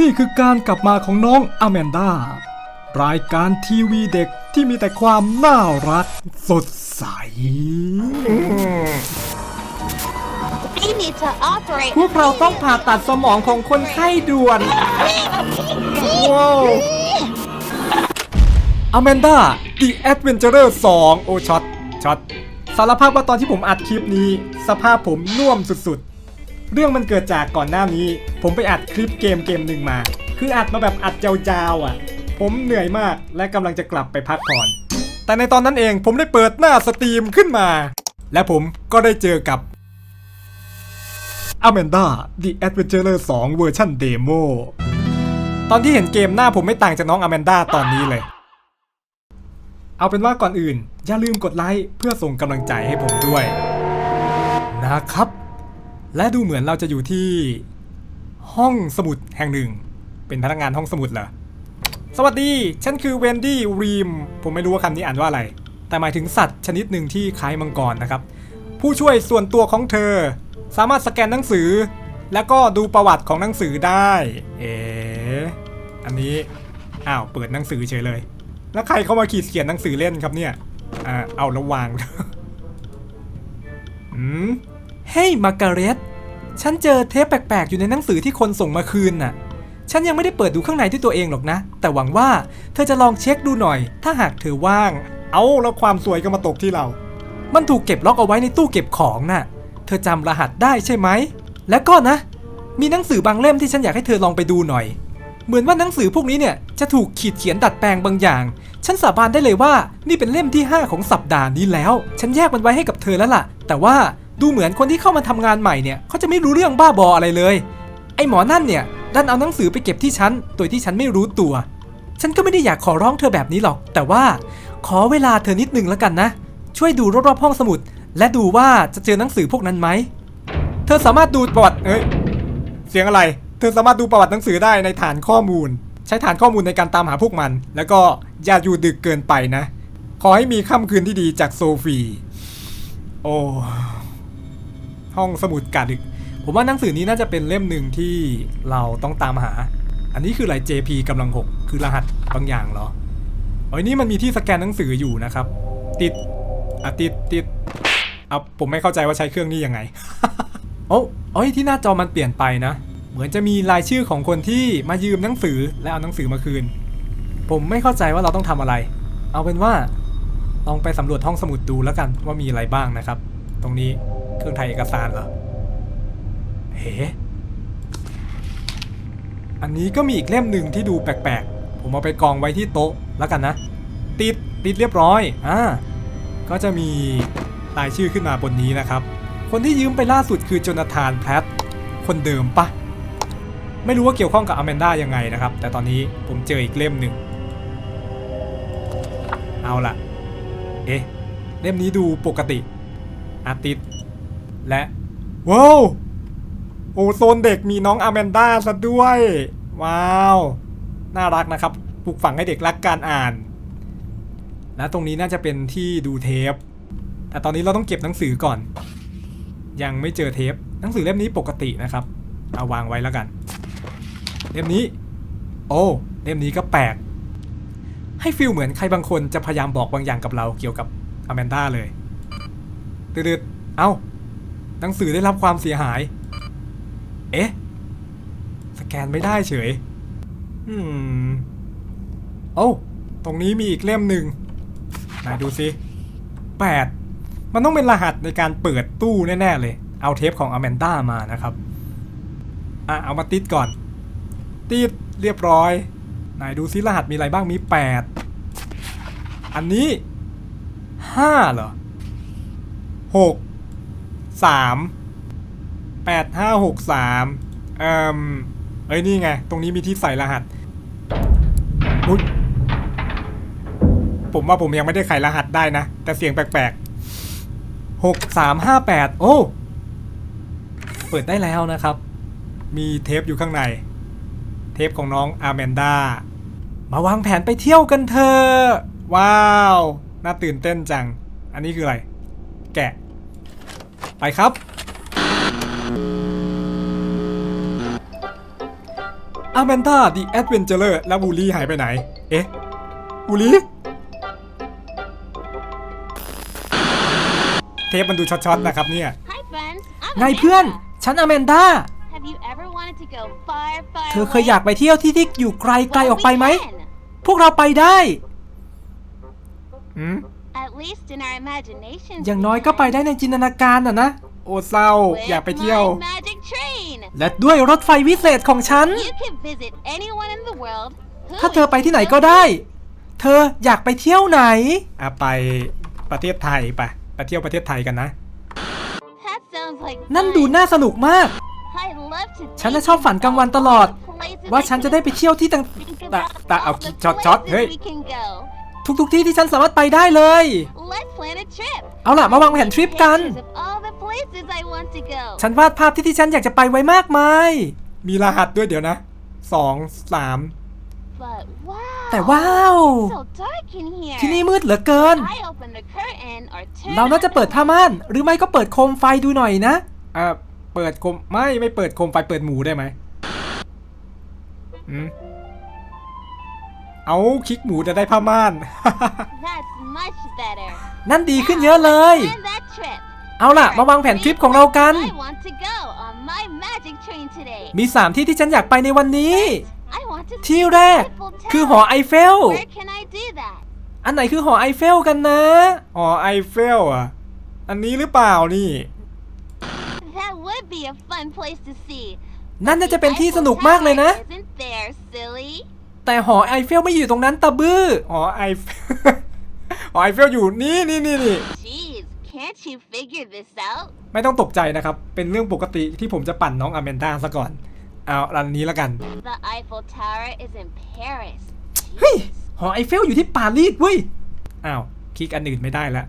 นี่คือการกลับมาของน้องอแมนดารายการทีวีเด็กที่มีแต่ความน่ารักสดใส We need to operate. พวกเราต้องผ่าตัดสมองของคนไข้ด่วนว้าวอแมนดา The Adventurer 2 โอช็อตช็อตสารภาพว่าตอนที่ผมอัดคลิปนี้ สภาพผมน่วมสุดๆ เรื่องมันเกิดจากก่อนหน้านี้ ผมไปอัดคลิปเกมเกมหนึ่งมา คืออัดมาแบบอัดยาวๆอะ ผมเหนื่อยมากและกำลังจะกลับไปพักผ่อน แต่ในตอนนั้นเองผมได้เปิดหน้าสตรีมขึ้นมา และผมก็ได้เจอกับ Amanda The Adventurer 2 เวอร์ชันเดโมตอนที่เห็นเกมหน้าผมไม่ต่างจากน้องอแมนดาตอนนี้เลย เอาเป็นว่าก่อนอื่น อย่าลืมกดไลค์เพื่อส่งกำลังใจให้ผมด้วย นะครับ และดูเหมือนเราจะอยู่ที่ ห้องสมุดแห่งหนึ่ง เป็นพนักงานห้องสมุดเหรอ สวัสดี ฉันคือเวนดี้รีม ผมไม่รู้ว่าคำนี้อ่านว่าอะไร แต่หมายถึงสัตว์ชนิดหนึ่งที่คล้ายมังกรนะครับ ผู้ช่วยส่วนตัวของเธอ สามารถสแกนหนังสือ แล้วก็ดูประวัติของหนังสือได้ เอ๋อันนี้ อ้าว เปิดหนังสือเฉยเลย แล้วใครเข้ามาขีดเขียนหนังสือเล่นครับเนี่ย อ่า เอาระวังอืมเฮ้ยมาการเร็ต ฉันเจอเทปแปลกๆ อยู่ในหนังสือที่คนส่งมาคืนน่ะ ฉันยังไม่ได้เปิดดูข้างในด้วยตัวเองหรอกนะ แต่หวังว่าเธอจะลองเช็คดูหน่อย ถ้าหากเธอว่าง เอาแล้วความสวยก็มาตกที่เรา มันถูกเก็บล็อกเอาไว้ในตู้เก็บของน่ะ เธอจำรหัสได้ใช่ไหม แล้วก็นะ มีหนังสือบางเล่มที่ฉันอยากให้เธอลองไปดูหน่อย เหมือนว่าหนังสือพวกนี้เนี่ยจะถูกขีดเขียนดัดแปลงบางอย่าง ฉันสาบานได้เลยว่านี่เป็นเล่มที่ 5 ของสัปดาห์นี้แล้ว ฉันแยกมันไว้ให้กับเธอแล้วล่ะ แต่ว่า ดูเหมือนคนที่เข้ามาทำงานใหม่เนี่ยเขาจะไม่รู้เรื่องบ้าบออะไรเลย ไอ้หมอนั่นเนี่ยดันเอาหนังสือไปเก็บที่ฉันโดยที่ฉันไม่รู้ตัว ฉันก็ไม่ได้อยากขอร้องเธอแบบนี้หรอก แต่ว่าขอเวลาเธอนิดนึงแล้วกันนะ ช่วยดูรอบๆห้องสมุด และดูว่าจะเจอหนังสือพวกนั้นไหม เธอสามารถดูประวัติเอ้ยเสียงอะไร เธอสามารถดูประวัติหนังสือได้ในฐานข้อมูล ใช้ฐานข้อมูลในการตามหาพวกมัน แล้วก็อย่าอยู่ดึกเกินไปนะ ขอให้มีค่ำคืนที่ดีจากโซฟี โอ้ ห้องสมุดกาดึก ผมว่าหนังสือนี้น่าจะเป็นเล่มหนึ่งที่เราต้องตามหา อันนี้คืออะไร JP กำลังหกคือรหัสบางอย่างเหรอโอ้ยนี่มันมีที่สแกนหนังสืออยู่นะครับ ติดอะติดติดอะผมไม่เข้าใจว่าใช้เครื่องนี้ยังไงโอ้โอ้ยที่หน้าจอมันเปลี่ยนไปนะ เหมือนจะมีรายชื่อของคนที่มายืมหนังสือและเอาหนังสือมาคืน ผมไม่เข้าใจว่าเราต้องทำอะไร เอาเป็นว่าลองไปสำรวจห้องสมุดดูแล้วกันว่ามีอะไรบ้างนะครับ ตรงนี้ เครื่องถ่ายเอกสารเหรอเฮ้อันนี้ก็มีอีกเล่มหนึ่งที่ดูแปลกๆ ผมเอาไปกองไว้ที่โต๊ะแล้วกันนะ ติดติดเรียบร้อย อ่า ก็จะมีรายชื่อขึ้นมาบนนี้นะครับ คนที่ยืมไปล่าสุดคือโจนาธานแพทคนเดิมปะ ไม่รู้ว่าเกี่ยวข้องกับอแมนด้ายังไงนะครับ แต่ตอนนี้ผมเจออีกเล่มหนึ่ง เอาล่ะ เอ๊ะ เล่มนี้ดูปกติอาติด และว้าวโอโซนเด็กมีน้องอแมนด้าซะด้วย ว้าว น่ารักนะครับปลูกฝังให้เด็กรักการอ่าน และตรงนี้น่าจะเป็นที่ดูเทป แต่ตอนนี้เราต้องเก็บหนังสือก่อน ยังไม่เจอเทป หนังสือเล่มนี้ปกตินะครับ เอาวางไว้แล้วกัน เล่มนี้ โอ้เล่มนี้ก็แปลก ให้ฟีลเหมือนใครบางคนจะพยายามบอกบางอย่างกับเราเกี่ยวกับอแมนด้าเลยตืดๆเอ้า หนังสือได้รับความเสียหาย เอ๊ะ สแกนไม่ได้เฉย อืมโอ้า ตรงนี้มีอีกเล่มหนึ่งไหนดูสิแปดมันต้องเป็นรหัสในการเปิดตู้แน่ ๆ เลย เอาเทปของอแมนด้ามานะครับ อะ เอามาติดก่อน ติดเรียบร้อย ไหนดูซิรหัสมีอะไรบ้างมีแปดอันนี้ห้าเหรอหก สามแปดห้าหกสามเอ่มเอ้ยนี่ไง ตรงนี้มีที่ใส่รหัสอุ๊ยผมว่าผมยังไม่ได้ไขรหัสได้นะ แต่เสียงแปลกๆหกสามห้าแปดโอ้ เปิดได้แล้วนะครับ มีเทปอยู่ข้างใน เทปของน้องอาแมนดามาวางแผนไปเที่ยวกันเถอะว้าว น่าตื่นเต้นจัง อันนี้คืออะไร แกะ ไปครับอแมนดาดีแอดเวนเจอร์แล้วบูลลี่หายไปไหน เอ๊ะบูลลี่เทปมันดูช็อตๆนะครับเนี่ย Hi, friends. I'm ไงเพื่อน ฉันอแมนดา Have you ever wanted to go far, far เธอเคยอยากไปเที่ยวที่ที่อยู่ไกลไกล Well, ออกไปไหม we can. พวกเราไปได้ อืม At least in our imagination. อย่างน้อยก็ไปได้ในจินตนาการน่ะนะ โอ้เศร้าอยากไปเที่ยว magic train. และด้วยรถไฟวิเศษของฉัน You can visit anyone in the world. who ถ้าเธอไปที่ไหนก็ได้ เธออยากไปเที่ยวไหนอะไปประเทศไทยไปไปเที่ยวประเทศไทยกันนะ That sounds like นั่น fun. ดูน่าสนุกมาก I love to ฉันน่ะ think ชอบฝันกลางวันตลอด of the places ว่า I ฉัน can จะได้ไปเที่ยวที่ต่าง think ตะ about ตะเอา all the ช็อตช็อต places เฮ้ย we can go. ทุกๆที่ที่ฉันสามารถไปได้เลย Let's plan a trip. เอาล่ะมาวางแผนทริปกัน Pictures of all the places I want to go. ฉันวาดภาพที่ที่ฉันอยากจะไปไว้มากมาย มีรหัสด้วยเดี๋ยวนะสองสาม But wow. แต่ว้าว So dark in here. ที่นี่มืดเหลือเกิน I open the curtain or turn เราน่าจะ on เปิด the ผ้าม่าน หรือไม่ก็เปิดโคมไฟดูหน่อยนะอ่าเปิดโคมไม่ไม่เปิดโคมไฟเปิดหมูได้ไหมอืม เอาคลิกหมูจะได้ผ้าม่าน That's much better. นั่นดีขึ้นเยอะเลย Plan that trip. เอาล่ะ มาวางแผนทริปของเรากัน I want to go on my magic train today. มี 3 ที่ที่ฉันอยากไปในวันนี้ I want to ที่ see แรก Eiffel Tower. คือหอไอเฟล Where can I do that? อันไหนคือหอไอเฟลกันนะ หอไอเฟลอะ อันนี้หรือเปล่านี่ That would be a fun place to see. นั่นน่าจะเป็นที่ The ส Eiffel นุกมากเลยนะ Tower Isn't there, silly? แต่หอไอเฟลไม่อยู่ตรงนั้นตะบื้อหอไอเฟลหอไอเฟลอยู่นี่นี่นี่นี่ Jeez, can't you figure this out? ไม่ต้องตกใจนะครับ เป็นเรื่องปกติที่ผมจะปั่นน้องอเมนดาซะก่อน เอาอันนี้แล้วกัน The Eiffel Tower is in Paris. เฮ้ย หอไอเฟลอยู่ที่ปารีสเว้ย อ้าว คลิกอันอื่นไม่ได้แล้ว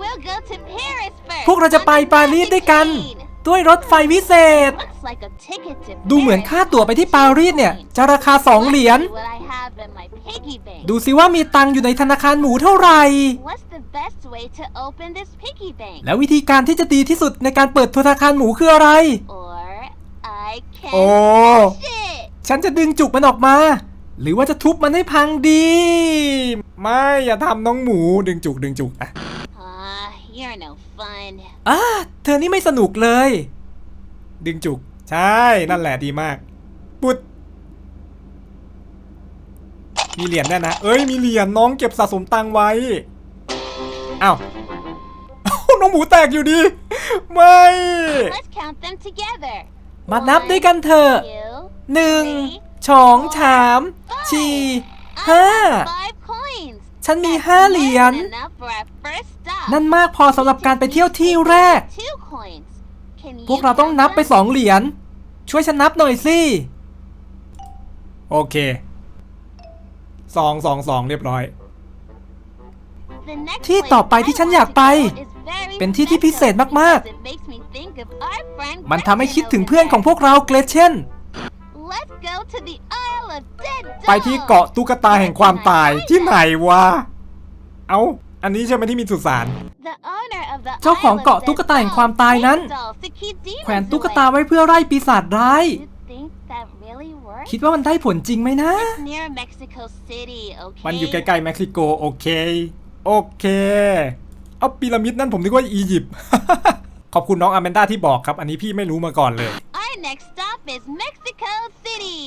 We'll go to Paris first. พวกเราจะไป on the ปารีส magic ด้วยกัน train. ด้วยรถไฟวิเศษ Looks like a ticket to ดูเหมือน Paris ค่าตั๋วไปที่ปารีสเนี่ย จะราคา 2 เหรียญ Let's see what I have in my piggy bank. ดูสิว่ามีตังค์อยู่ในธนาคารหมูเท่าไหร่ What's the best way to open this piggy bank? แล้ววิธีการที่จะดีที่สุดในการเปิดธนาคารหมูคืออะไร Or I can โอ้ push it. ฉันจะดึงจุกมันออกมา หรือว่าจะทุบมันให้พังดี ไม่อย่าทำน้องหมูดึงจุกดึงจุกอะ Ah, you're no fun. อ่าเธอนี่ไม่สนุกเลย ดึงจุก ใช่ นั่นแหละดีมาก ปุด มีเหรียญแน่นะ เอ้ย มีเหรียญน้องเก็บสะสมตังค์ไว้อ้าวอ้าว น้องหมูแตกอยู่ดี ไม่ Let's count them together. มานับด้วยกันเถอะ Two, หนึ่ง three, สองสามสี่ I ห้า have five coins. ฉันมีห้าเหรียญ More than enough for our first stop. นั่นมากพอสำหรับการไปเที่ยวที่แรก Two coins. Can พวก you เราต้อง count นับไป them? สองเหรียญ ช่วยฉันนับหน่อยสิ โอเคสองสองสองเรียบร้อย The next ที่ place ต่อไปที่ฉันอยากไป I want to go is very เป็นที่ที่พิเศษ special มากๆ because it makes me think of our friend มันทำให้ Gretchen คิดถึง over เพื่อนของ there. พวกเราเกรเช่น Let's go to the Isle of Dead ไปที่เกาะตุ๊กตาแห่งความตายที่ไหนวะ เอาอันนี้ใช่ไหมที่มีสุสาน The owner of the เจ้าของ Isle of เกาะ Dead ตุ๊กตาแห่งความ dolls ตายนั้น make dolls to keep demons แขวนตุ๊กตา away. ไว้เพื่อไล่ปีศาจร้าย You think that really works? คิดว่ามันได้ผลจริงไหมนะ It's near Mexico City, okay? มันอยู่ใกล้ๆเม็กซิโกโอเค โอเค เอาพีระมิดนั่นผมนึกว่าอียิปต์ ขอบคุณน้องอแมนด้าที่บอกครับ อันนี้พี่ไม่รู้มาก่อนเลย Our next stop is Mexico City.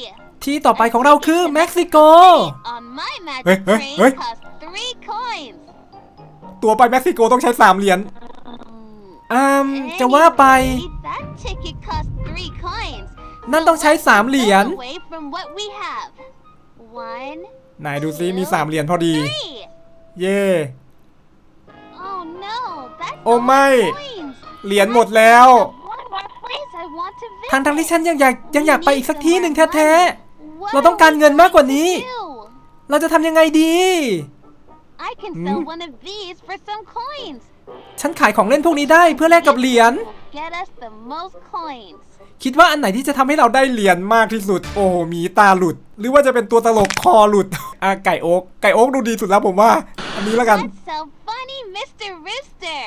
ที่ต่อไปของเราคือเม็กซิโก On my magic เฮ้ยเฮ้ย train เฮ้ย costs three coins. ตัวไปเม็กซิโกต้องใช้สามเหรียญ Mm, อืมจะว่าไป anyway, that ticket costs three coins. นั่นต้องใช้สามเหรียญ Away from what we have. One, ไหนดูซิมีสามเหรียญพอดี three. เย่ Oh no, that's โอ้ all ไม่ my coins. เหรียญหมดแล้ว One more place I want to visit. ทั้งทั้งๆที่ฉันยังอยากยังอยากไปอีกสักที่หนึ่งแท้ What เราต้องการเงินมากกว่านี้ are we going to do? ๆเราจะทำยังไงดี I can sell Hmm? one of these for some coins. ฉันขายของเล่นพวกนี้ได้เพื่อแลกกับเหรียญ Will get us the most coins. คิดว่าอันไหนที่จะทำให้เราได้เหรียญมากที่สุด โอ้โหหมีตาหลุด หรือว่าจะเป็นตัวตลกคอหลุด อะไก่โอ๊กไก่โอ๊กดูดีสุดแล้วผมว่า อันนี้แล้วกัน Let's sell funny Mr. Rooster.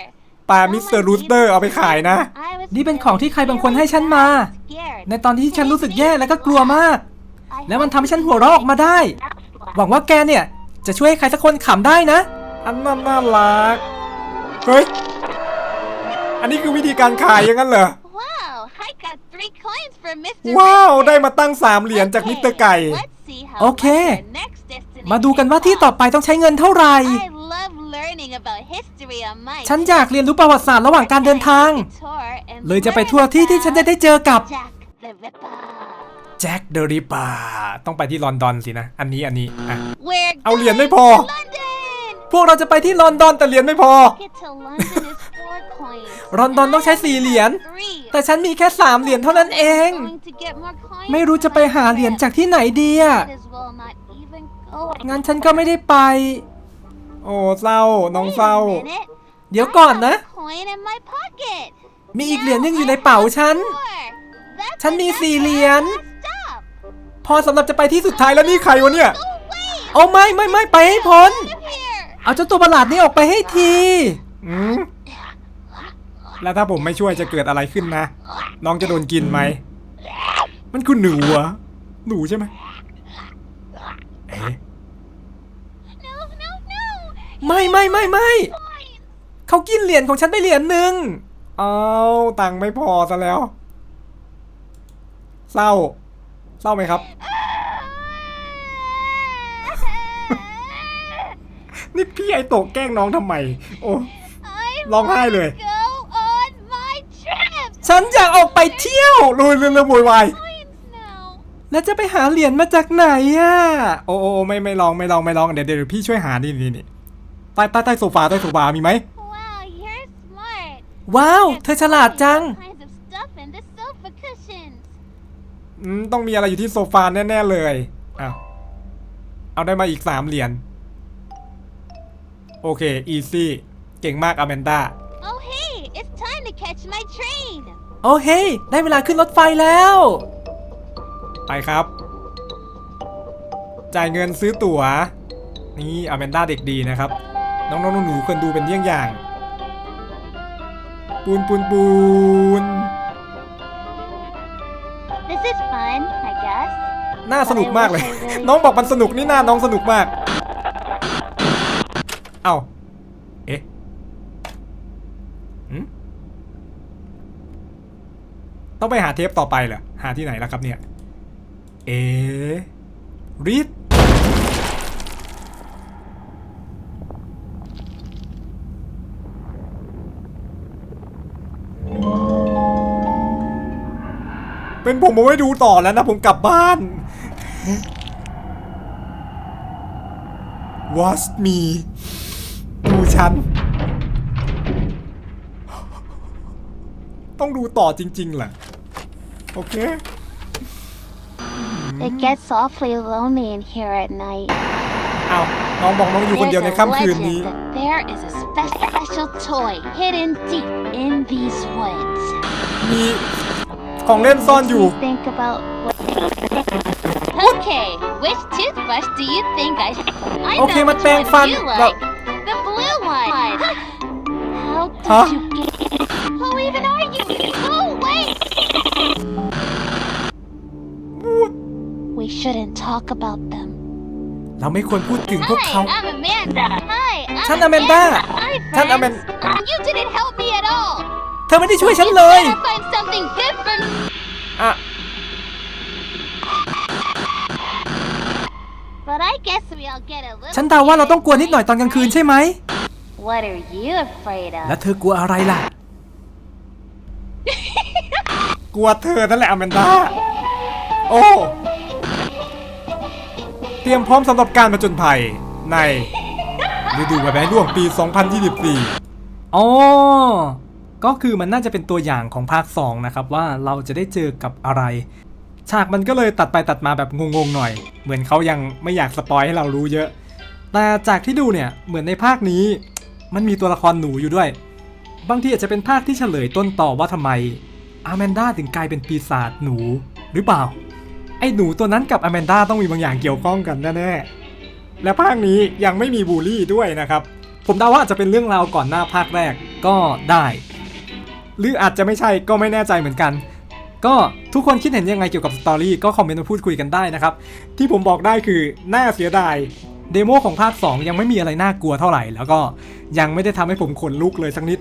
ปลามิสเตอร์รูสเตอร์เอาไปขายนะ I was นี่เป็นของที่ใครบางคนให้ฉันมา scared. ในตอนที่ฉันรู้สึกแย่และก็กลัวมาก แล้วมันทำให้ฉันหัวเราะออกมาได้ หวังว่าแกเนี่ย จะช่วยให้ใครสักคนขำได้นะ อันนั้นน่ารัก เฮ้ย อันนี้คือวิธีการขายอย่างนั้นเหรอ Wow, I got three coins from Mr. ว้าว Richard. ได้มาตั้งสามเหรียญจากมิสเตอร์ไก่ Let's see how โอเค much our next destination มาดูกันว่าที่ต่อไปต้องใช้เงินเท่าไหร่ I love learning about history on my ฉันอยากเรียนรู้ประวัติศาสตร์ระหว่างการเดินทาง tour and เลยจะไปทั่วที่ที่ฉันจะได้เจอกับ Jack the Ripper. แจ็คเดอะริปาต้องไปที่ลอนดอนสินะ อันนี้อันนี้อะ We're เอาเหรียญ going ไม่พอ to London. พวกเราจะไปที่ลอนดอนแต่เหรียญไม่พอ Get to London is four coins. ลอนดอนต้องใช้สี่เหรียญ Three. แต่ฉันมีแค่สามเหรียญเท่านั้นเอง Going to get more coins ไม่รู้จะไปหาเหรียญจากที่ไหนดีอะ Might as well not even go. งั้นฉันก็ไม่ได้ไป โอ้เศร้าน้องเศร้า Wait a minute. เดี๋ยวก่อนนะ I have a coin in my pocket. มีอีกเหรียญหนึงอยู่ในเป๋าฉัน Four. That's ฉันมี enough สี่ for เหรียญ our stop. พอสำหรับจะไปที่สุดท้ายแล้วนี่ใครวะเนี่ย Go away. โอ้ไม่ไม่ไม่ไปให้พ้น Out of here. เอาเจ้าตัวประหลาดนี้ออกไปให้ที อืมแล้วถ้าผมไม่ช่วยจะเกิดอะไรขึ้นนะ น้องจะโดนกินไหม มันคือหนูเหรอะหนูใช่ไหมเอ๊ะ No, no, no. ไม่ไม่ไม่ไม่เขากินเหรียญของฉันไปเหรียญหนึ่งเอาตังค์ไม่พอซะแล้ว เศร้า เศร้าไหมครับ นี่พี่ไอโตะแกล้งน้องทำไม โอ้ร้องไห้เลย ฉันอยากออกไปเที่ยวลุยเรื่องโวยวายแล้วจะไปหาเหรียญมาจากไหนอะ โอ้โอ้โอ้ไม่ไม่ลองไม่ลองไม่ลองเดี๋ยวเดี๋ยวพี่ช่วยหานี่นี่นี่ ใต้ใต้ใต้โซฟาใต้โซฟามีไหม Wow, you're smart. ว้าว เธอฉลาดจัง All kinds of stuff in the sofa cushions. อืมต้องมีอะไรอยู่ที่โซฟาแน่ๆเลยอ้าวเอาได้มาอีกสามเหรียญ โอเค อีซี่ เก่งมากอแมนดา Oh, hey, it's time to catch my train. โอ้เฮ้ยได้เวลาขึ้นรถไฟแล้ว ไปครับ จ่ายเงินซื้อตั๋ว นี่อแมนดาเด็กดีนะครับ น้องๆหนูๆควรดูเป็นเยี่ยงอย่าง ปูนปูนปูน This is fun, I guess. น่าสนุกมากเลย น้องบอกมันสนุกนี่น่าน้องสนุกมาก เอ้า เอ๊ะหืมต้องไปหาเทปต่อไปเหรอ หาที่ไหนแล้วครับเนี่ย เอ๊ะรีด เป็นผมผมไม่ดูต่อแล้วนะผมกลับบ้าน Watch me ดูฉัน ต้องดูต่อจริงๆแหละโอเค It gets awfully lonely in here at night. เอาน้องบอกน้องอยู่คนเดียวใน There's a ค่ำคืน legend นี้ that there is a spe- special toy hidden deep in these woods. มี ของเล่นซ่อนอยู่ Think about what. Okay, which toothbrush do you think I should? I โอเค know มัน which แปรง one ฟัน you เรา like. The blue one. How did Huh? you get? Who even are you? Oh wait. We shouldn't talk about them. เราไม่ควรพูดถึงพวก Hi, เขา I'm Amanda. Hi, I'm ฉันอแมนดา Hi, ฉันอแมน friends. You didn't help me at all. เธอไม่ได้ช่วยฉันเลย Better find something good for me. อะ But I guess we all get a little. ฉันเดาว่าเราต้องกลัวนิดหน่อยตอนกลางคืนใช่ไหม What are you afraid และ of? เธอกลัวอะไรล่ะ กลัวเธอนั่นแหละอแมนดา โอ้ เตรียมพร้อมสำหรับการผจญภัยในฤดูใบไม้ร่วงปี 2024 อ๋อ ก็คือมันน่าจะเป็นตัวอย่างของภาค 2 นะครับ ว่าเราจะได้เจอกับอะไร ฉากมันก็เลยตัดไปตัดมาแบบงงๆหน่อย เหมือนเขายังไม่อยากสปอยให้เรารู้เยอะ แต่จากที่ดูเนี่ยเหมือนในภาคนี้ มันมีตัวละครหนูอยู่ด้วย บางทีอาจจะเป็นภาคที่เฉลยต้นต่อว่าทำไมอาแมนดาถึงกลายเป็นปีศาจหนูหรือเปล่า ไอ้หนูตัวนั้นกับอาแมนดาต้องมีบางอย่างเกี่ยวข้องกันแน่ๆและภาคนี้ยังไม่มีบูลลี่ด้วยนะครับผมเดาว่าจะเป็นเรื่องราวก่อนหน้าภาคแรกก็ได้ หรืออาจจะไม่ใช่ก็ไม่แน่ใจเหมือนกัน ก็ทุกคนคิดเห็นยังไงเกี่ยวกับสตอรี่ก็คอมเมนต์มาพูดคุยกันได้นะครับ ที่ผมบอกได้คือน่าเสียดายเดโมของภาค 2 ยังไม่มีอะไรน่ากลัวเท่าไหร่ แล้วก็ยังไม่ได้ทำให้ผมขนลุกเลยสักนิด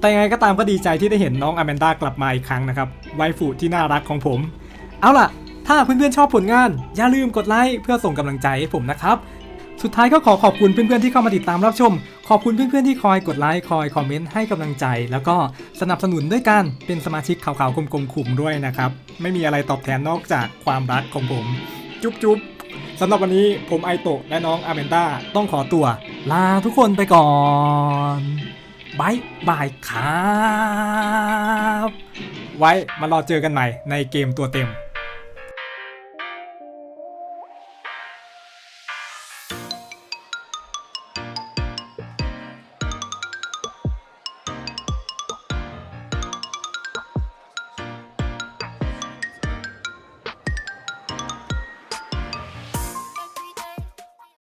แต่ยังไงก็ตามก็ดีใจที่ได้เห็นน้องอแมนดากลับมาอีกครั้งนะครับ ไวฟูที่น่ารักของผม เอาล่ะ ถ้าเพื่อนๆชอบผลงาน อย่าลืมกดไลค์เพื่อส่งกำลังใจให้ผมนะครับ สุดท้ายก็ขอขอบคุณเพื่อนๆที่เข้ามาติดตามรับชม ขอบคุณเพื่อนๆที่คอยกดไลค์คอยคอมเมนต์ให้กำลังใจ แล้วก็สนับสนุนด้วยการเป็นสมาชิกขาวๆกลมๆขุมด้วยนะครับ ไม่มีอะไรตอบแทนนอกจากความรักของผม จุ๊บจุ๊บสำหรับวันนี้ผมไอโตะและน้องอแมนดาต้องขอตัว ลาทุกคนไปก่อนบายบายครับ ไว้มารอเจอกันใหม่ในเกมตัวเต็ม